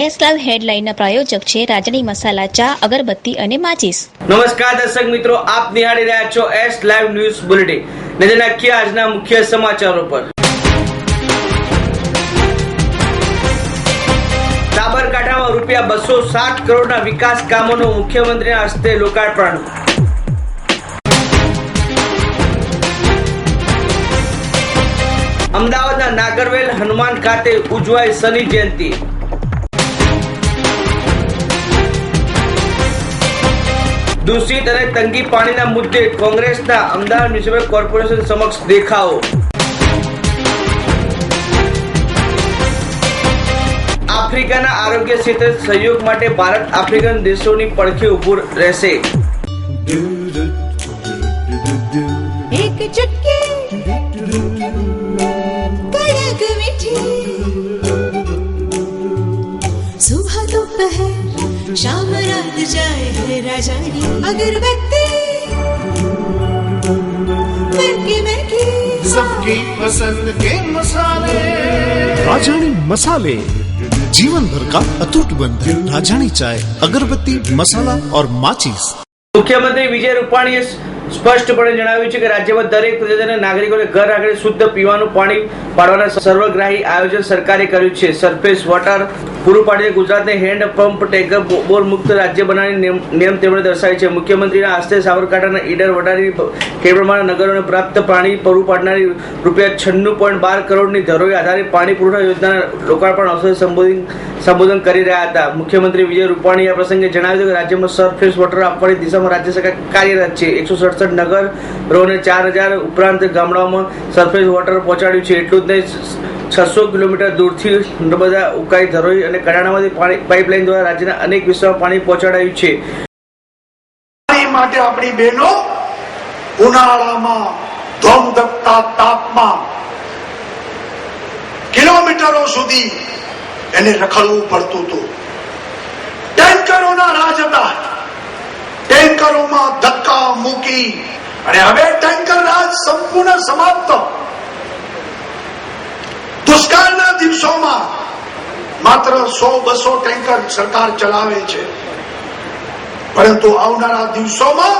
S live હેડલાઇનના પ્રાયોજક છે રાજની મસાલા ચા, અગરબત્તી અને માચીસ. નમસ્કાર દર્શક મિત્રો, આપ નિહાળી રહ્યા છો એસ લાઈવ ન્યૂઝ બુલેટિન નજર નાખીએ આજના મુખ્ય સમાચારો પર. સાબરકાંઠામાં રૂપિયા બસો સાત કરોડના વિકાસ કામોનું મુખ્યમંત્રીના હસ્તે લોકાર્પણ. અમદાવાદના નાગરવેલ હનુમાન ખાતે ઉજવાય શનિ જયંતિ. દૂષિત અને તંગી પાણીના મુદ્દે કોંગ્રેસના અમદાવાદ મ્યુનિસિપલ કોર્પોરેશન સમક્ષ દેખાવો. આફ્રિકાના આરોગ્ય ક્ષેત્રે સહયોગ માટે ભારત આફ્રિકન દેશોની પડખે ઉભું રહેશે. એક ચટકી સુબહ शाम रात जाए है राजानी। अगरबत्ती सबकी पसंद के मसाले। राजानी मसाले। जीवन भर का अतुट बंध राजानी चाय अगरबत्ती मसाला और माचिस। मुख्यमंत्री विजय रूपाणी સ્પષ્ટપણે જણાવ્યું છે કે રાજ્યમાં દરેક પ્રજાના નાગરિકોને ઘર આગળ શુદ્ધ પીવાનું પાણી પાડવાના સર્વગ્રાહી આયોજન સરકારે કર્યું છે. સરફેસ વોટર, પૂરું પાડીને ગુજરાતને હેન્ડ પંપ ટેન્કર બોર મુક્ત રાજ્ય બનાવવાની નિયમ તેમણે દર્શાવી છે. મુખ્યમંત્રીના હસ્તે સાબરકાંઠાના ઈડર વટારી કેળવમાના નગરોને પ્રાપ્ત પાણી પૂરું પાડનારી રૂપિયા છન્નું પોઈન્ટ બાર કરોડની ધરોઈ આધારિત પાણી પુરવઠા યોજનાના લોકાર્પણ અવસરે સંબોધન સંબોધન કરી રહ્યા હતા. મુખ્યમંત્રી વિજય રૂપાણીએ આ પ્રસંગે જણાવ્યું કે રાજ્યમાં સરફેસ વોટર આપવાની દિશામાં રાજ્ય સરકાર કાર્યરત છે. એકસો સડસઠ નગર રોને ચાર હજાર ઉપરાંત ગામડાઓમાં સરફેસ વોટર પહોંચાડ્યું છે. એટલું જ નહીં છસો કિલોમીટર દૂરથી નર્મદા ઉકાઈ ધરોઈ અને કડાણામાંથી પાણી, પાઇપલાઇન દ્વારા રાજ્યના અનેક વિસ્તારમાં પાણી પહોંચાડાયું છે. માટે આપણી બહેનો ઉનાળામાં ધોમધકતા તાપમાં કિલોમીટરો સુધી એને રખડવું પડતું હતું ટેન્કરોના રાજ હતા ટેન્કરોમાં ધક્કા મૂકી. અને હવે ટેન્કર રાજ સંપૂર્ણ સમાપ્ત. દુષ્કાળના દિવસોમાં માત્ર સો બસો ટેન્કર સરકાર ચલાવે છે. પરંતુ આવનારા દિવસોમાં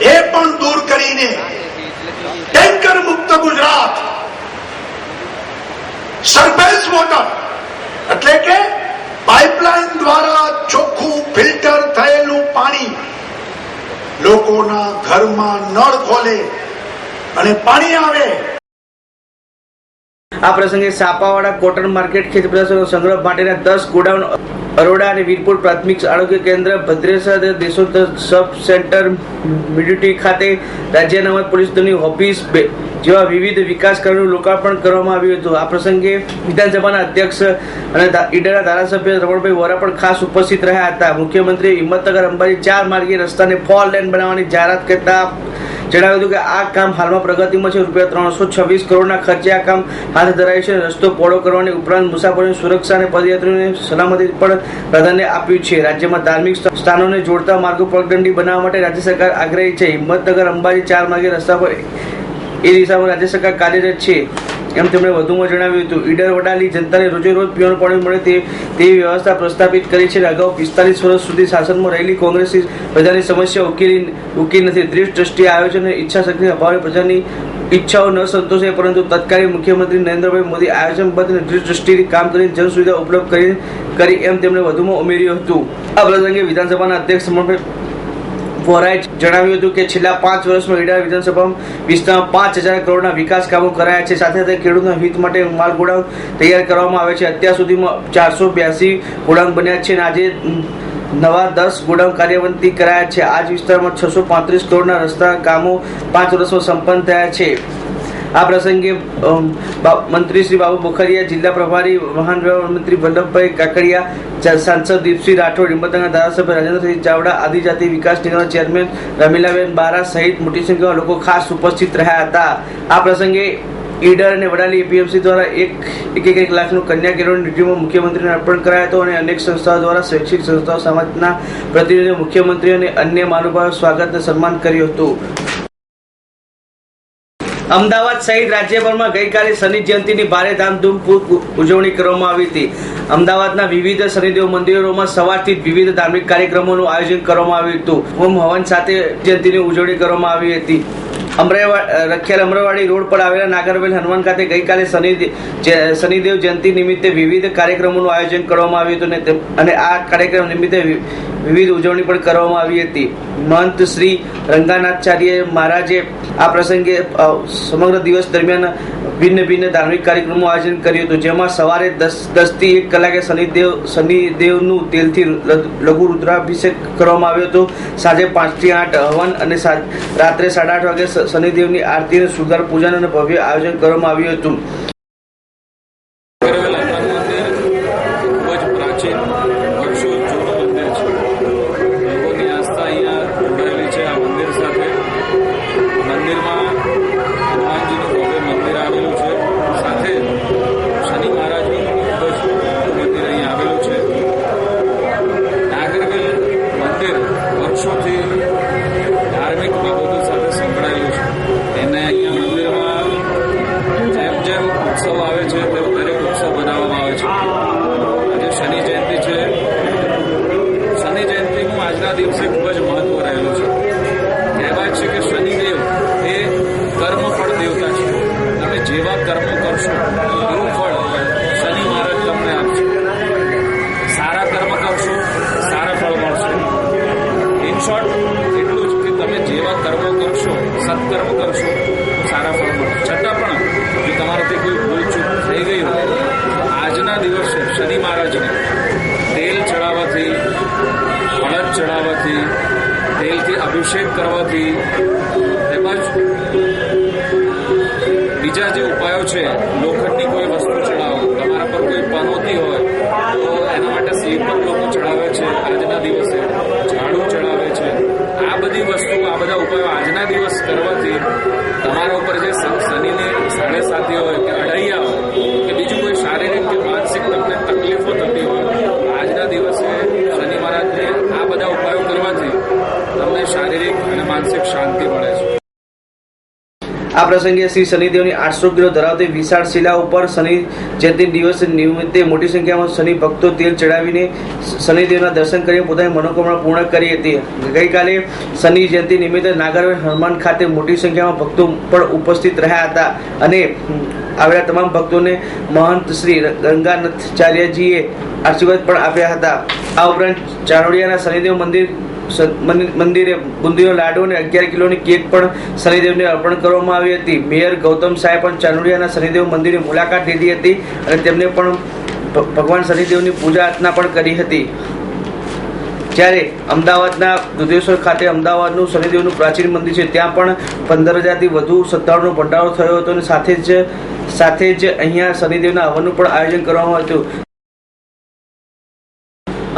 એ પણ દૂર કરીને ટેન્કર મુક્ત ગુજરાત. સરફેસ વોટર એટલે કે પાઇપલાઇન દ્વારા ચોખ્ખું ફિલ્ટર પાણી લોકોના ઘરમાં નળ ખોલે અને પાણી આવે. આ પ્રસંગે સાપાવાડા કોટન માર્કેટ ખેત પ્રદર્શનો સંગ્રહ માટેના દસ ગોડાઉન અરોડા અને વીરપુર પ્રાથમિક આરોગ્ય કેન્દ્ર, ભદ્રેસર દેશોત્તર સબ સેન્ટર, મિડ્યુટી ખાતે રાજ્ય પોલીસ દળની ઓફિસ જેવા વિવિધ વિકાસ કાર્યોનું લોકાર્પણ કરવામાં આવ્યું હતું. આ પ્રસંગે વિધાનસભાના અધ્યક્ષ અને ઈડરના ધારાસભ્ય રમણભાઈ વોરા પણ ખાસ ઉપસ્થિત રહ્યા હતા. મુખ્યમંત્રીએ હિંમતનગર અંબાજી ચાર માર્ગીય રસ્તાને ફોર લેન બનાવવાની જાહેરાત કરતા જણાવ્યું હતું કે આ કામ હાલમાં પ્રગતિમાં છે. રૂપિયા ત્રણસો છવ્વીસ કરોડના ખર્ચે આ કામ હાથ ધરાય છે. રસ્તો પહોળો કરવાની ઉપરાંત મુસાફરોની સુરક્ષા અને પદયાત્રીઓની સલામતી પણ પ્રાધાન્ય આપ્યું છે. રાજ્યમાં ધાર્મિક સ્થાનોને જોડતા માર્ગો પગદંડી બનાવવા માટે રાજ્ય સરકાર આગ્રહી છે. હિંમતનગર અંબાજી ચાર માર્ગે રસ્તા પર એ દિશામાં રાજ્ય સરકાર કાર્યરત છે. એમ તેમણે વધુમાં જણાવ્યું હતું. ઈડર વડાલી જનતાને રોજે રોજ પીવાનું પાણી મળે તે તેવી વ્યવસ્થા પ્રસ્થાપિત કરી છે અગાઉ પિસ્તાલીસ વર્ષ સુધી શાસનમાં રહેલી કોંગ્રેસી પ્રજાની સમસ્યા ઉકેલી ઉકેલી નથી. દ્રષ્ટ દ્રષ્ટિએ આયોજન અને ઈચ્છા શક્તિ અભાવે પ્રજાની ઈચ્છાઓ ન સંતોષે પરંતુ તત્કાલીન મુખ્યમંત્રી નરેન્દ્રભાઈ મોદી આયોજનબદ્ધ અને દૃઢ દ્રષ્ટિથી કામ કરીને જન સુવિધા ઉપલબ્ધ કરી કરી એમ તેમણે વધુમાં ઉમેર્યું હતું. આ પ્રસંગે વિધાનસભાના અધ્યક્ષ વોરાએ જણાવ્યું હતું કે છેલ્લા પાંચ વર્ષમાં ઈડા વિધાનસભા વિસ્તારમાં પાંચ હજાર કરોડના વિકાસ કામો કરાયા છે. સાથે સાથે ખેડૂતના હિત માટે માલ ગોડાઉન તૈયાર કરવામાં આવે છે. અત્યાર સુધીમાં ચારસો બ્યાસી ગોડાઉન બન્યા છે અને આજે નવા દસ ગોડાઉન કાર્યવંતી કરાયા છે. આ જ વિસ્તારમાં છસો પાંત્રીસ કરોડના રસ્તા કામો પાંચ વર્ષમાં સંપન્ન થયા છે. આ પ્રસંગે મંત્રી શ્રી બાબુ બોખરિયા, જિલ્લા પ્રભારી વાહન વ્યવહાર મંત્રી વલ્લભભાઈ કાકડિયા સાંસદ દીપસિંહ રાઠોડ હિંમતનગર ધારાસભ્ય રાજેન્દ્રસિંહ ચાવડા, આદિજાતિ વિકાસ નિગમના ચેરમેન રમીલાબેન બારા સહિત મોટી સંખ્યામાં લોકો ખાસ ઉપસ્થિત રહ્યા હતા. આ પ્રસંગે ઈડર અને વડાલી એપીએમસી દ્વારા એક એક એક લાખનું કન્યા કેળવણી નિધિમાં મુખ્યમંત્રીને અર્પણ કરાયો હતો અને અનેક સંસ્થાઓ દ્વારા શૈક્ષિક સંસ્થાઓ સમાજના પ્રતિનિધિઓ, મુખ્યમંત્રી અને અન્ય મહાનુભાવો સ્વાગત સન્માન કર્યું હતું. અમદાવાદ સહિત રાજ્યભરમાં ગઈકાલે શનિ જયંતિની ભારે ધામધૂમપૂર્વક ઉજવણી કરવામાં આવી હતી. અમદાવાદના વિવિધ શનિદેવ મંદિરોમાં સવારથી વિવિધ ધાર્મિક કાર્યક્રમોનું આયોજન કરવામાં આવ્યું હતું. હોમ હવન સાથે જયંતિની ઉજવણી કરવામાં આવી હતી. અમરેવા રખિયાલ અમરવાડી રોડ પર આવેલા નાગરવેલ હનુમાન ખાતે ગઈકાલે શનિ શનિદેવ જયંતિ નિમિત્તે વિવિધ કાર્યક્રમોનું આયોજન કરવામાં આવ્યું હતું અને આ કાર્યક્રમ નિમિત્તે વિવિધ ઉજવણી પણ કરવામાં આવી હતી. મહંત શ્રી રંગાનાથાચાર્ય મહારાજે આ પ્રસંગે સમગ્ર દિવસ દરમિયાન ભિન્ન ભિન્ન ધાર્મિક કાર્યક્રમનું આયોજન કર્યું હતું, જેમાં સવારે દસ દસથી એક કલાકે શનિદેવ શનિદેવનું તેલથી લઘુ રુદ્રાભિષેક કરવામાં આવ્યો હતો. સાંજે પાંચથી આઠ હવન અને રાત્રે સાડા આઠ વાગે શનિદેવની આરતી અને સુધાર પૂજન ભવ્ય આયોજન કરવામાં આવ્યું હતું. એવું ફળ. શનિ મહારાજ તમને આપશે સારા કર્મ કરશો, સારા ફળ મળશે. ઇન શોર્ટ એટલું જ કે તમે જેવા કર્મો કરશો, સત્કર્મ કરશો, સારા ફળ મળશે તમારાથી કોઈ ભૂલચૂક થઈ ગઈ હોય, આજના દિવસે શનિ મહારાજને તેલ ચડાવવાથી હળદ ચડાવવાથી, તેલથી અભિષેક કરવાથી છે, લોખંડની કોઈ વસ્તુ ચડાવો. તમારા પર કોઈ પનોતી હોય, તો એના માટે સ્લીપર લોકો ચડાવે છે આજના દિવસે. ઝાડુ ચડાવે છે. આ બધી વસ્તુ, આ બધા ઉપાયો આજના દિવસ કરવાથી તમારા ઉપર જે શ- આ પ્રસંગે શ્રી શનિદેવની આઠસો ધરાવતી વિશાળ શિલા ઉપર શનિ જયંતિ દિવસ નિમિત્તે મોટી સંખ્યામાં શનિ ભક્તો તેલ ચડાવીને શનિદેવના દર્શન કરી પોતાની મનોકામના પૂર્ણ કરી હતી. ગઈકાલે શનિ જયંતિ નિમિત્તે નાગરવેલ હનુમાન ખાતે મોટી સંખ્યામાં ભક્તો પણ ઉપસ્થિત રહ્યા હતા અને આવેલા તમામ ભક્તોને મહંત શ્રી ગંગાનાથચાર્યજીએ આશીર્વાદ પણ આપ્યા હતા. આ ઉપરાંત ચારોડિયાના શનિદેવ મંદિર મંદિરે બુંદીનો લાડુ અને અગિયાર કિલોની કેક પણ શનિદેવને અર્પણ કરવામાં આવી હતી. મેયર ગૌતમ શાહે પણ ચાનુડિયાના શનિદેવ મંદિરની મુલાકાત લીધી હતી અને તેમને પણ ભગવાન શનિદેવની પૂજા અર્ચના પણ કરી હતી. જ્યારે અમદાવાદના દુધેશ્વર ખાતે અમદાવાદનું શનિદેવનું પ્રાચીન મંદિર છે, ત્યાં પણ પંદર હજારથી વધુ શ્રદ્ધાળુનો ભંડારો થયો હતો અને સાથે જ સાથે જ અહીંયા શનિદેવના હવનનું પણ આયોજન કરવામાં હતું.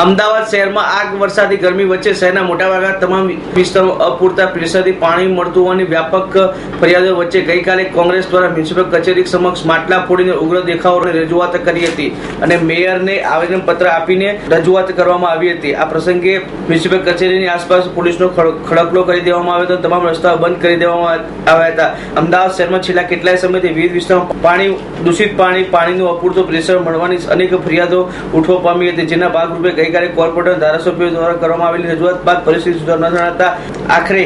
અમદાવાદ શહેરમાં આગ, વરસાદી ગરમી વચ્ચે શહેરના મોટાભાગના તમામ વિસ્તારો અપૂરતા પ્રેશરથી પાણી મળતું હોવાની વ્યાપક ફરિયાદો વચ્ચે ગઈકાલે કોંગ્રેસ દ્વારા મ્યુનિસિપલ કચેરી સમક્ષ માટલા ફોડીને ઉગ્ર દેખાવોની રજૂઆત કરી હતી અને મેયરને આવેદનપત્ર આપીને રજૂઆત કરવામાં આવી હતી. આ પ્રસંગે મ્યુનિસિપલ કચેરીની આસપાસ પોલીસનો ખડકલો કરી દેવામાં આવ્યો હતો તમામ રસ્તાઓ બંધ કરી દેવામાં આવ્યા હતા. અમદાવાદ શહેરમાં છેલ્લા કેટલાય સમયથી વિવિધ વિસ્તારોમાં પાણી, દૂષિત પાણી, પાણીનું અપૂરતું પ્રેશર મળવાની અનેક ફરિયાદો ઉઠવા પામી હતી, જેના ભાગરૂપે ગઈકાલે કોર્પોરેટર ધારાસભ્યો દ્વારા કરવામાં આવેલી રજૂઆત બાદ પરિસ્થિતિ સુધાર ન જણાતા આખરે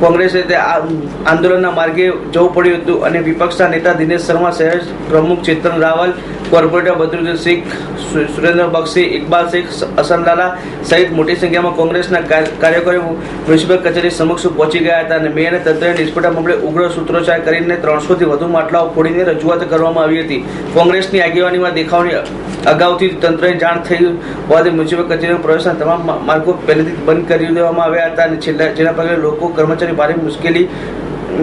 કોંગ્રેસે તે આંદોલનના માર્ગે જવું પડ્યું હતું અને વિપક્ષના નેતા દિનેશ શર્મા શહેર પ્રમુખ ચેતન રાવલ, કોર્પોરેટર બદરુદ્દીન શેખ સુરેન્દ્ર બક્ષી, ઇકબાલ શેખ અસનલાલા સહિત મોટી સંખ્યામાં કોંગ્રેસના કાર- કાર્યકરો મ્યુનિસિપલ કચેરી સમક્ષ પહોંચી ગયા હતા અને મેયરને તંત્રને નિષ્ફળતા મામલે ઉગ્ર સૂત્રોચ્ચાર કરીને ત્રણસોથી વધુ માટલાઓ ફોડીને રજૂઆત કરવામાં આવી હતી. કોંગ્રેસની આગેવાનીમાં દેખાવની અગાઉથી તંત્રને જાણ થઈ હોવાથી મ્યુનિસિપલ કચેરીમાં પ્રવેશના તમામ માર્ગો પહેલેથી બંધ કરી દેવામાં આવ્યા હતા અને છેલ્લા, જેના પગલે લોકો કર્મચારી ભારે મુશ્કેલી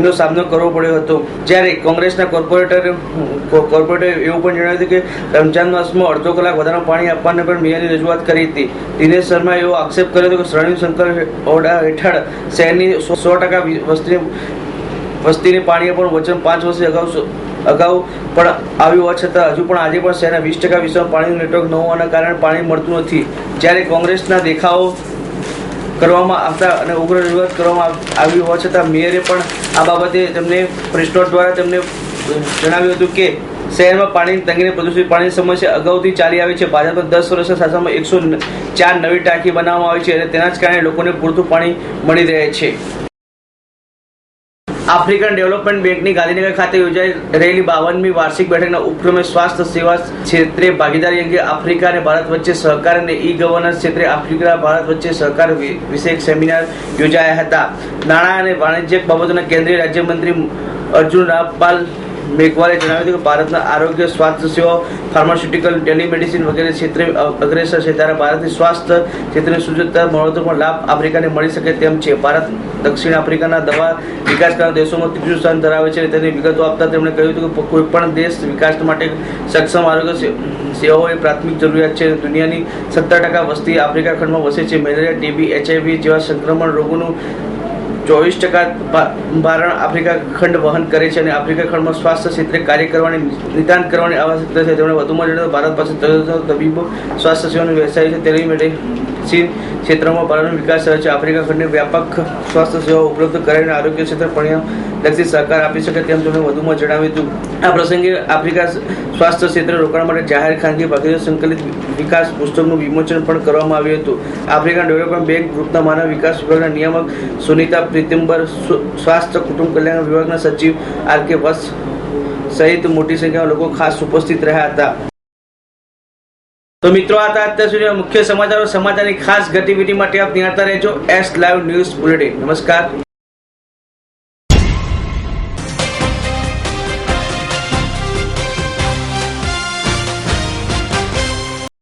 નો સામનો કરવો પડ્યો હતો. જ્યારે કોંગ્રેસના કોર્પોરેટર કોર્પોરેટરે એવું પણ જણાવ્યું હતું કે, રમજાન માસમાં અડધો કલાક વધારાનું પાણી આપવાને પણ મેયરની રજૂઆત કરી હતી. દિનેશ શર્માએ એવો આક્ષેપ કર્યો હતો કે શ્રણી શંકર ઓરડા હેઠળ શહેરની સો ટકા વસ્તી, વસ્તીને પાણી પણ વચન પાંચ વર્ષે અગાઉ અગાઉ પણ આવ્યું હોવા છતાં હજુ પણ આજે પણ શહેરના વીસ ટકા વિસ્તારમાં પાણીનું નેટવર્ક ન હોવાના કારણે પાણી મળતું નથી. જ્યારે કોંગ્રેસના દેખાવો કરવામાં આવતા અને ઉગ્ર રજૂઆત કરવામાં આવ- હોવા છતાં મેયરે પણ આ બાબતે તેમને પ્રેસ નોટ દ્વારા તેમને જણાવ્યું હતું કે શહેરમાં પાણીની તંગીને પ્રદૂષિત પાણીની સમસ્યા અગાઉથી ચાલી આવી છે. ભાજપના દસ વર્ષના શાસનમાં એકસો ચાર નવી ટાંકી બનાવવામાં આવી છે અને તેના જ કારણે લોકોને પૂરતું પાણી મળી રહે છે. આફ્રિકન ડેવલપમેન્ટ બેંકની ગાંધીનગર ખાતે યોજાઈ રહેલી બાવનમી વાર્ષિક બેઠકના ઉપક્રમે સ્વાસ્થ્ય સેવા ક્ષેત્રે ભાગીદારી અંગે આફ્રિકા અને ભારત વચ્ચે સહકાર અને ઈ ગવર્નન્સ ક્ષેત્રે આફ્રિકા, ભારત વચ્ચે સહકાર વિષયક સેમિનાર યોજાયા હતા. નાણાં અને વાણિજ્યક બાબતોના કેન્દ્રીય રાજ્યમંત્રી અર્જુન રામપાલ મેઘવાલે જણાવ્યું હતું કે ભારતના આરોગ્ય સ્વાસ્થ્ય સેવાઓ ફાર્માસ્યુટિકલ ટેલિમેડિસિન વગેરે ક્ષેત્રે અગ્રેસર છે. ત્યારે ભારતની સ્વાસ્થ્ય ક્ષેત્રની સુજતા મહત્વપૂર્ણ લાભ આફ્રિકાને મળી શકે તેમ છે. ભારત દક્ષિણ આફ્રિકાના દવા વિકાસ કરનાર દેશોમાં ત્રીજું સ્થાન ધરાવે છે તેની વિગતો આપતા તેમણે કહ્યું હતું કે કોઈ પણ દેશ વિકાસ માટે સક્ષમ આરોગ્ય સેવાઓ એ પ્રાથમિક જરૂરિયાત છે. દુનિયાની સત્તર ટકા વસ્તી આફ્રિકા ખંડમાં વસે છે. મેલેરિયા ટીબી એચઆઈવી જેવા સંક્રમણ રોગોનું ચોવીસ ટકા ભારણ આફ્રિકા ખંડ વહન કરે છે અને આફ્રિકા ખંડમાં સ્વાસ્થ્ય ક્ષેત્રે કાર્ય કરવાની, નિદાન કરવાની આવશ્યકતા છે. તેમણે વધુમાં જણાવ્યું ભારત પાસે તબીબો સ્વાસ્થ્ય સેવાનો વ્યવસાય છે. તેની ચીન ક્ષેત્રમાં ભારતનો વિકાસ થયો છે. આફ્રિકા ખંડને વ્યાપક સ્વાસ્થ્ય સેવાઓ ઉપલબ્ધ કરાવીને આરોગ્ય ક્ષેત્રે પરિણામ લક્ષી સહકાર આપી શકે તેમ તેમણે વધુમાં જણાવ્યું હતું. આ પ્રસંગે આફ્રિકા સ્વાસ્થ્ય ક્ષેત્રે રોકાણ માટે જાહેર ખાનગી ભાગીદારી સંકલિત વિકાસ પુસ્તકનું વિમોચન પણ કરવામાં આવ્યું હતું. આફ્રિકન ડેવલપમેન્ટ બેંક ગ્રુપના માનવ વિકાસ વિભાગના નિયામક સુનીતા પ્રીતમ્બર સ્વાસ્થ્ય, કુટુંબ કલ્યાણ વિભાગના સચિવ આર કે વસ સહિત મોટી સંખ્યામાં લોકો ખાસ ઉપસ્થિત રહ્યા હતા. તો મિત્રો, આ હતા અત્યાર સુધી મુખ્ય સમાચારો, સમાચારની ખાસ ગતિવિધિ માટે આપ નિહાળતા રહેજો. S live news bulletin. નમસ્કાર.